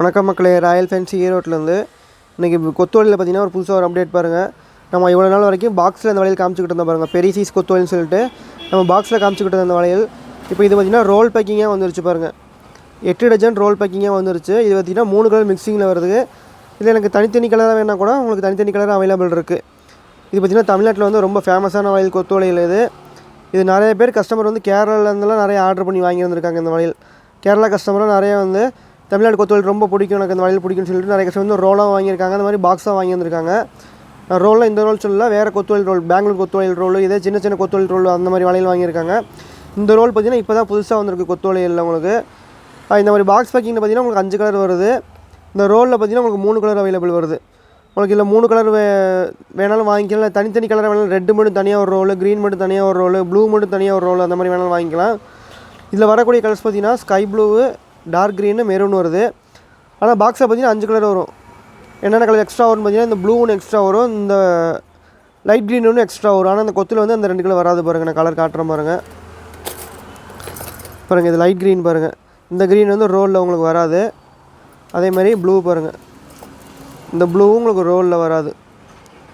வணக்கம் மக்களே Royal fancy ஈரோட்லேருந்து இன்றைக்கி கொத்துவலியில் பார்த்தீங்கன்னா ஒரு புதுசாக ஒரு அப்டேட் பாருங்கள் நம்ம இவ்வளோ நாள் வரைக்கும் பாக்ஸில் அந்த வளையல் காமிச்சிக்கிட்டு இருந்தோம் பாருங்கள் பெரிய சைஸ் கொத்துவலின்னு சொல்லிட்டு நம்ம பாக்ஸில் காமிச்சிக்கிட்டு இருந்த அந்த வளையல் இப்போ இது பார்த்திங்கன்னா ரோல் பேக்கிங்காக வந்துருச்சு பாருங்கள் எட்டு டஜன் ரோல் பேக்கிங்காக வந்துருச்சு. இது பார்த்திங்கன்னா மூணு கலர் மிக்சிங்கில் வருது. இதில் எனக்கு தனித்தனி கலராக வேணால் கூட உங்களுக்கு தனித்தனி கலர் அவைலபிள் இருக்குது இது பார்த்திங்கன்னா தமிழ்நாட்டில் வந்து ரொம்ப ஃபேமஸான வளையல் கொத்து இது. இது நிறைய பேர் கஸ்டமர் வந்து கேரளாலேருந்துலாம் நிறைய ஆர்டர் பண்ணி வாங்கி வந்திருக்காங்க இந்த வளையல் கேரளா கஸ்டமரும் நிறைய வந்து தமிழ்நாடு கொத்துவல் ரொம்ப பிடிக்கும். எனக்கு அந்த வளையல் பிடிக்கும்னு சொல்லிட்டு நிறைய கஷ்டம் வந்து ரோலாக வாங்கியிருக்காங்க. அந்த மாதிரி பாக்ஸாக வாங்கி வந்திருக்காங்க. ரோலில் இந்த ரோல் சொல்லல வேறு கொத்துவல் ரோல் பெங்களூர் கொத்துவல் ரோல் இதே சின்ன சின்ன கொத்துவல் ரோல் அந்த மாதிரி வளையல் வாங்கியிருக்காங்க. இந்த ரோல் பார்த்தீங்கன்னா இப்போ தான் புதுசாக வந்திருக்கு கொத்துவலையில் உங்களுக்கு. இந்த மாதிரி பாக்ஸ் பேக்கிங்கில் பார்த்தீங்கன்னா உங்களுக்கு அஞ்சு கலர் வருது. இந்த ரோலில் பார்த்தீங்கன்னா உங்களுக்கு மூணு கலர் அவைலபிள் வருது. உங்களுக்கு இல்லை மூணு கலர் வே வேணாலும் வாங்கிக்கலாம். இல்லை தனித்தனி கலர் வேணாலும் ரெட்டு மட்டும் தனியாக ஒரு ரோல் க்ரீன் மட்டும் தனியாக ஒரு ரோல் ப்ளூ மட்டும் தனியாக ஒரு ரோல் அந்த மாதிரி வேணாலும் வாங்கிக்கலாம். இதில் வரக்கூடிய கலர்ஸ் பார்த்தீங்கன்னா sky blue dark green maroon வருது. ஆனால் பாக்ஸில் பார்த்தீங்கன்னா அஞ்சு கலர் வரும். என்னென்ன கலர் எக்ஸ்ட்ரா வரும்னு பார்த்தீங்கன்னா இந்த ப்ளூ ஒன்று எக்ஸ்ட்ரா வரும் இந்த லைட் க்ரீன் ஒன்று எக்ஸ்ட்ரா வரும். ஆனால் அந்த கொத்தில் வந்து அந்த ரெண்டு கலர் வராது பாருங்கள் நான் கலர் காட்டுறேன் பாருங்கள் பாருங்கள் இது லைட் க்ரீன் பாருங்கள் இந்த க்ரீன் வந்து ரோலில் உங்களுக்கு வராது. அதே மாதிரி ப்ளூ பாருங்கள் இந்த ப்ளூவும் உங்களுக்கு ரோலில் வராது.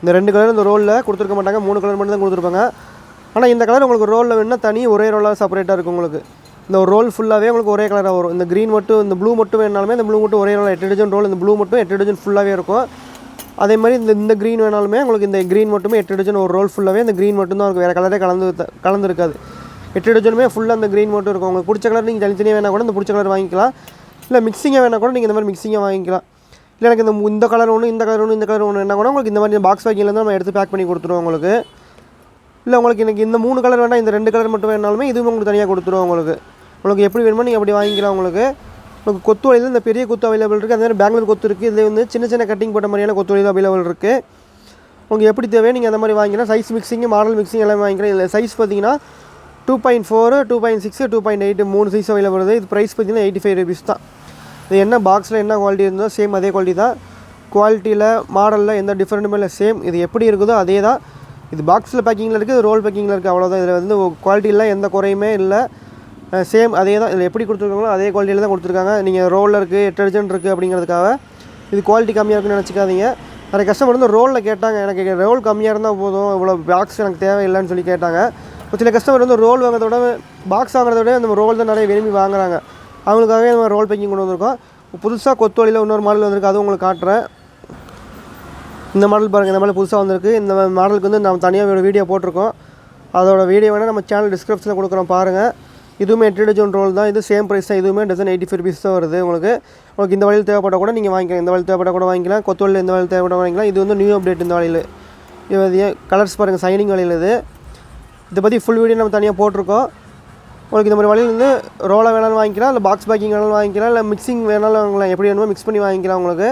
இந்த ரெண்டு கலர் இந்த ரோலில் கொடுத்துருக்க மாட்டாங்க. மூணு கலர் மட்டும் தான் கொடுத்துருப்பாங்க. ஆனால் இந்த கலர் உங்களுக்கு ரோலில் வேணுன்னா தனி ஒரே ரோலாக செப்பரேட்டாக இருக்கும் உங்களுக்கு. இந்த ஒரு ரோல் ஃபுல்லாகவே உங்களுக்கு ஒரே கலராக வரும். இந்த க்ரீன் மட்டும் இந்த ப்ளூ மட்டும் வேணாலுமே இந்த ப்ளூ மட்டும் ஒரே கலர் எட்டு டஜன் ரோல் இந்த ப்ளூ மட்டும் எட்டு டஜன் ஃபுல்லாகவே இருக்கும். அதே மாதிரி இந்த இந்த க்ரீன் வேணாலுமே உங்களுக்கு இந்த க்ரீன் மட்டுமே எட்டு டஜன் ஒரு ரோல் ஃபுல்லாகவே இந்த க்ரீன் மட்டும் தான் இருக்கும் வேறு கலரே கலந்து கலந்துருக்காது. எட்டு டஜனுமே ஃபுல்லாக அந்த க்ரீன் மட்டும் இருக்கும். உங்களுக்கு பிடிச்ச கலர் நீங்கள் தனித்தனியாக வேணால் கூட இந்த பிடிச்ச கலர் வாங்கிக்கலாம். இல்லை மிக்சிங்காக வேணால் கூட நீங்கள் இந்த மாதிரி மிக்சிங்காக வாங்கிக்கலாம். இல்லை எனக்கு இந்த இந்த கலர் ஒன்று இந்த கலர் ஒன்று இந்த கலர் ஒன்று என்ன கூட உங்களுக்கு இந்த மாதிரி பாக்ஸ் பேக்கிங்லேருந்து நம்ம எடுத்து பேக் பண்ணி கொடுத்துருவோம் உங்களுக்கு. இல்லை உங்களுக்கு எனக்கு இந்த மூணு கலர் வேண்டாம் இந்த ரெண்டு கலர் மட்டும் வேணாலுமே இதுவும் உங்களுக்கு தனியாக கொடுத்துருவோம் உங்களுக்கு. உங்களுக்கு எப்படி வேணுமோ நீங்கள் அப்படி வாங்கிக்கலாம் உங்களுக்கு. உங்களுக்கு கொத்து வலையில் இந்த பெரிய கொத்து அவைலபிள் இருக்குது அதே மாதிரி பெங்களூர் கொத்து இருக்குது இதில் வந்து சின்ன சின்ன கட்டிங் போட்ட மாதிரியான கொத்து வலையில் அவைலபிள் இருக்குது உங்களுக்கு எப்படி தேவையோ நீங்கள் அந்த மாதிரி வாங்கிக்கலாம். சைஸ் மிக்சிங் மாடல் மிக்சிங் எல்லாமே வாங்கிக்கலாம். இல்லை சைஸ் பார்த்தீங்கன்னா two point four two point six two point eight மூணு சைஸ் அவைலபிள் வருது இது ப்ரைஸ் பார்த்தீங்கன்னா எயிட்டி ஃபைவ் ருபீஸ் தான். இது என்ன பாக்ஸில் என்ன குவாலிட்டி இருந்தோ சேம் அதே குவாலிட்டி தான். குவாலிட்டியில் மாடலில் எந்த டிஃப்ரெண்ட்டுமே இல்லை. சேம் இது எப்படி இருக்குதோ அதே தான். இது பாக்ஸில் பேக்கிங்கில் இருக்குது ரோல் பேக்கிங்கில் இருக்குது அவ்வளோதான் இதில் வந்து குவாலிட்டியில் எந்த குறையுமே இல்லை. சேம் அதே தான். இதில் எப்படி கொடுத்துருக்காங்களோ அதே குவாலிட்டியில் தான் கொடுத்துருக்காங்க. நீங்கள் ரோலில் இருக்குது டிட்டர்ஜென்ட் இருக்குது அப்படிங்கிறதுக்காக இது குவாலிட்டி கம்மியாக இருக்குன்னு நினச்சிக்காதீங்க. நிறைய கஸ்டமர் வந்து ரோலில் கேட்டாங்க. எனக்கு ரோல் கம்மியாக இருந்தால் போதும். இவ்வளோ பாக்ஸ் எனக்கு தேவையில்லைன்னு சொல்லி கேட்டாங்க. ஒரு சில கஸ்டமர் வந்து ரோல் வாங்குறத விட பாக்ஸ் வாங்குறத விட நம்ம ரோல் தான் நிறைய விரும்பி வாங்குறாங்க. அவங்களுக்காகவே நம்ம ரோல் பேக்கிங் கொண்டு வந்திருக்கோம். புதுசாக கொத்து வழியில் இன்னொரு மாடல் வந்திருக்கு. அதுவும் உங்களுக்கு காட்டுறேன். இந்த மாடல் பாருங்கள் இந்த மாடல் புதுசாக வந்திருக்கு. இந்த மாடலுக்கு வந்து நம்ம தனியாக வீடியோ போட்டிருக்கோம். அதோட வீடியோ வேணால் நம்ம சேனல் டிஸ்கிரிப்ஷனில் கொடுக்குறோம். பாருங்கள் இதுவுமே எட்டு டஜன் ரோல் தான். இது சேம் ப்ரைஸ் தான். இதுவுமே டசன் எயிட்டி ஃபைவ் ருபீஸ் தான் வருது. உங்களுக்கு உங்களுக்கு இந்த வழியில் தேவைப்பட்டால் கூட நீங்கள் வாங்கிக்கலாம். இந்த வழியில் தேவைப்பட்டால் கூட வாங்கிக்கலாம். கொத்து வழியில் இந்த வழியில் தேவைப்பட வாங்கிக்கலாம். இது வந்து நியூ அப்டேட் இந்த வழியில். இது கலர்ஸ் பாருங்கள் சைனிங் வழியில் இது. இதை பற்றி ஃபுல் வீடியோ நம்ம தனியாக போட்டிருக்கோம். உங்களுக்கு இந்த மாதிரி வழியில் வந்து ரோலாக வேணாலும் வாங்கிக்கலாம். இல்லை பாக்ஸ் பேக்கிங் வேணாலும் வாங்கிக்கலாம். இல்லை மிக்சிங் வேணாலும் வாங்கலாம். எப்படி வேணுமோ மிக்ஸ் பண்ணி வாங்கிக்கலாம் உங்களுக்கு.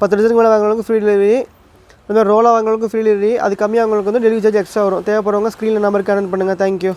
பத்து டஜனுக்கு மேலே வாங்குறவங்களுக்கு ஃப்ரீ டெலிவரி இந்த மாதிரி ரோலாக வாங்குறவங்களுக்கு ஃப்ரீ டெலிவரி அது கம்மியாக உங்களுக்கு வந்து டெலிவரி சார்ஜ் எக்ஸ்ட்ரா வரும். தேவைப்படுறவங்க ஸ்க்ரீனில் நம்பருக்கு கனெக்ட் பண்ணுங்கள் தேங்க்யூ